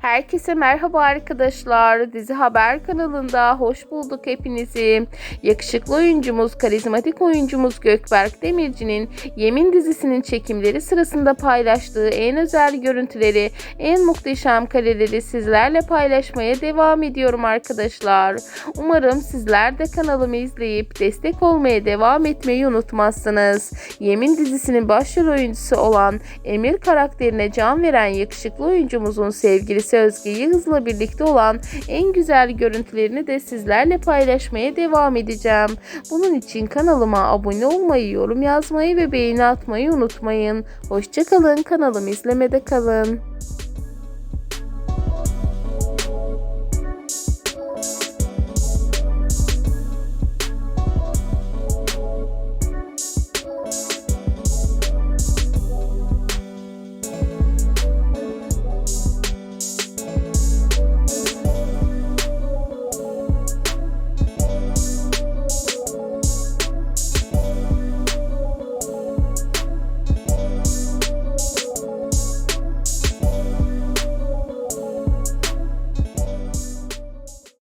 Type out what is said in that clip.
Herkese merhaba arkadaşlar. Dizi Haber kanalında hoş bulduk hepinizi. Yakışıklı oyuncumuz, karizmatik oyuncumuz Gökberk Demirci'nin Yemin dizisinin çekimleri sırasında paylaştığı en özel görüntüleri, en muhteşem kareleri sizlerle paylaşmaya devam ediyorum arkadaşlar. Umarım sizler de kanalımı izleyip destek olmaya devam etmeyi unutmazsınız. Yemin dizisinin başrol oyuncusu olan Emir karakterine can veren yakışıklı oyuncumuzun sevgilisi Özge Yıldız'la birlikte olan en güzel görüntülerini de sizlerle paylaşmaya devam edeceğim. Bunun için kanalıma abone olmayı, yorum yazmayı ve beğeni atmayı unutmayın. Hoşçakalın, kanalımı izlemede kalın.